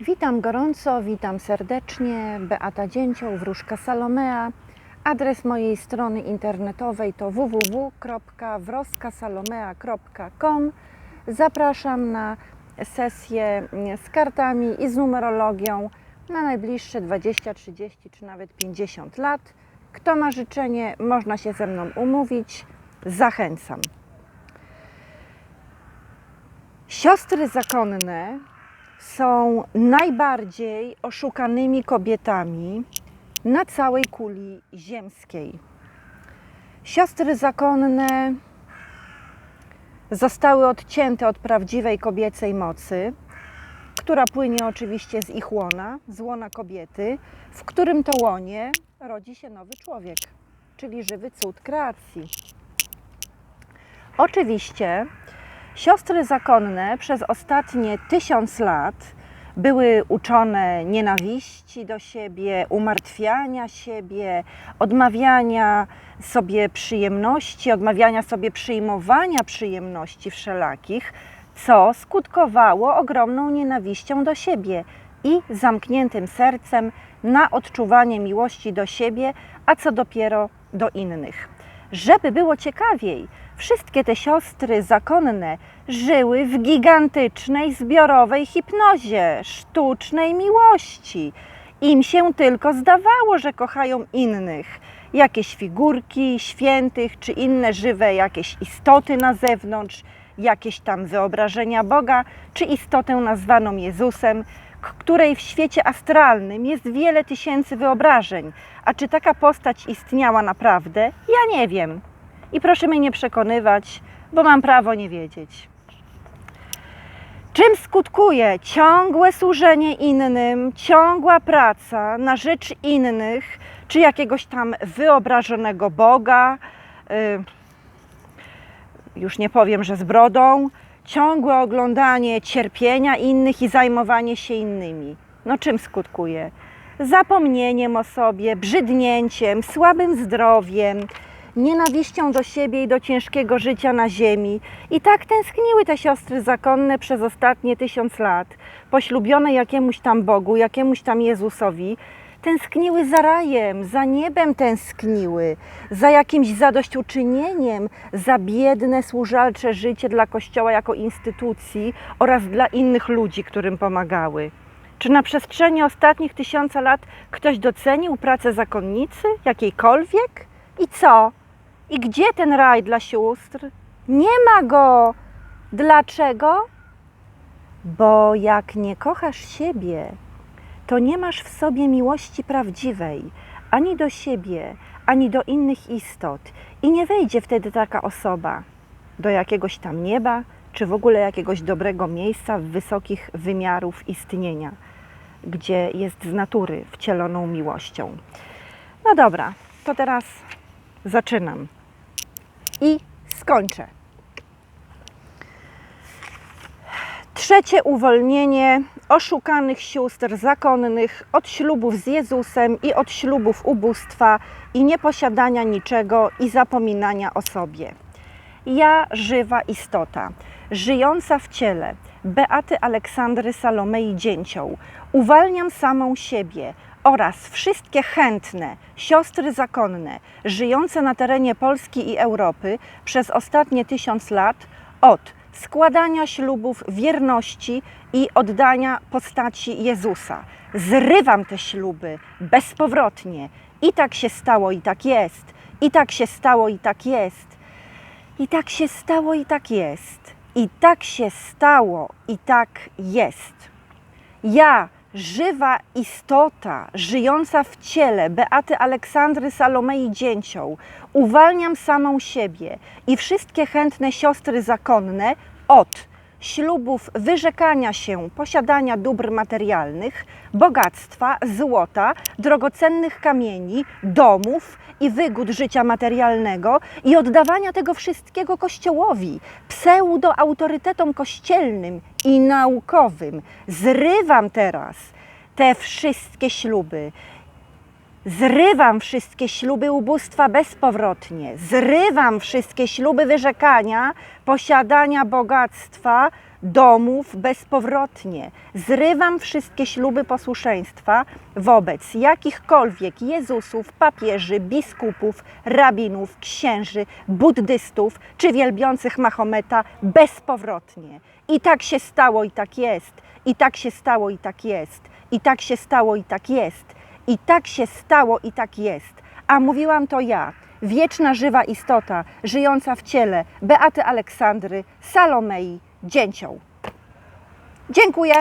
Witam gorąco, witam serdecznie. Beata Dzięcioł, wróżka Salomea. Adres mojej strony internetowej to www.wroskasalomea.com. Zapraszam na sesję z kartami i z numerologią na najbliższe 20, 30 czy nawet 50 lat. Kto ma życzenie, można się ze mną umówić. Zachęcam. Siostry zakonne są najbardziej oszukanymi kobietami na całej kuli ziemskiej. Siostry zakonne zostały odcięte od prawdziwej kobiecej mocy, która płynie oczywiście z ich łona, z łona kobiety, w którym to łonie rodzi się nowy człowiek, czyli żywy cud kreacji. Oczywiście Siostry zakonne przez ostatnie tysiąc lat były uczone nienawiści do siebie, umartwiania siebie, odmawiania sobie przyjemności, odmawiania sobie przyjmowania przyjemności wszelakich, co skutkowało ogromną nienawiścią do siebie i zamkniętym sercem na odczuwanie miłości do siebie, a co dopiero do innych. Żeby było ciekawiej, wszystkie te siostry zakonne żyły w gigantycznej zbiorowej hipnozie, sztucznej miłości. Im się tylko zdawało, że kochają innych. Jakieś figurki świętych czy inne żywe jakieś istoty na zewnątrz, jakieś tam wyobrażenia Boga, czy istotę nazwaną Jezusem, której w świecie astralnym jest wiele tysięcy wyobrażeń. A czy taka postać istniała naprawdę? Ja nie wiem. I proszę mnie nie przekonywać, bo mam prawo nie wiedzieć. Czym skutkuje ciągłe służenie innym, ciągła praca na rzecz innych, czy jakiegoś tam wyobrażonego Boga, y, już nie powiem, że z brodą, ciągłe oglądanie cierpienia innych i zajmowanie się innymi. No czym skutkuje? Zapomnieniem o sobie, brzydnięciem, słabym zdrowiem, nienawiścią do siebie i do ciężkiego życia na ziemi. I tak tęskniły te siostry zakonne przez ostatnie tysiąc lat, poślubione jakiemuś tam Bogu, jakiemuś tam Jezusowi. Tęskniły za rajem, za niebem tęskniły, za jakimś zadośćuczynieniem, za biedne, służalcze życie dla Kościoła jako instytucji oraz dla innych ludzi, którym pomagały. Czy na przestrzeni ostatnich tysiąca lat ktoś docenił pracę zakonnicy, jakiejkolwiek? I co? I gdzie ten raj dla sióstr? Nie ma go. Dlaczego? Bo jak nie kochasz siebie, to nie masz w sobie miłości prawdziwej ani do siebie, ani do innych istot. I nie wejdzie wtedy taka osoba do jakiegoś tam nieba, czy w ogóle jakiegoś dobrego miejsca wysokich wymiarów istnienia, gdzie jest z natury wcieloną miłością. No dobra, to teraz zaczynam i skończę. Trzecie uwolnienie oszukanych sióstr zakonnych od ślubów z Jezusem i od ślubów ubóstwa i nieposiadania niczego i zapominania o sobie. Ja, żywa istota, żyjąca w ciele Beaty Aleksandry Salomei Dzięcioł, uwalniam samą siebie oraz wszystkie chętne siostry zakonne żyjące na terenie Polski i Europy przez ostatnie tysiąc lat od składania ślubów wierności i oddania postaci Jezusa. Zrywam te śluby bezpowrotnie. I tak się stało, i tak jest. I tak się stało, i tak jest. I tak się stało, i tak jest. I tak się stało, i tak jest. Ja, żywa istota, żyjąca w ciele Beaty Aleksandry Salomei Dzięcioł, uwalniam samą siebie i wszystkie chętne siostry zakonne od ślubów wyrzekania się posiadania dóbr materialnych, bogactwa, złota, drogocennych kamieni, domów i wygód życia materialnego i oddawania tego wszystkiego Kościołowi, pseudoautorytetom kościelnym i naukowym. Zrywam teraz te wszystkie śluby. Zrywam wszystkie śluby ubóstwa bezpowrotnie. Zrywam wszystkie śluby wyrzekania, posiadania bogactwa, domów bezpowrotnie. Zrywam wszystkie śluby posłuszeństwa wobec jakichkolwiek Jezusów, papieży, biskupów, rabinów, księży, buddystów czy wielbiących Mahometa bezpowrotnie. I tak się stało i tak jest. I tak się stało i tak jest. I tak się stało i tak jest. I tak się stało i tak jest. A mówiłam to ja, wieczna żywa istota, żyjąca w ciele Beaty Aleksandry, Salomei, Dzięcioł. Dziękuję.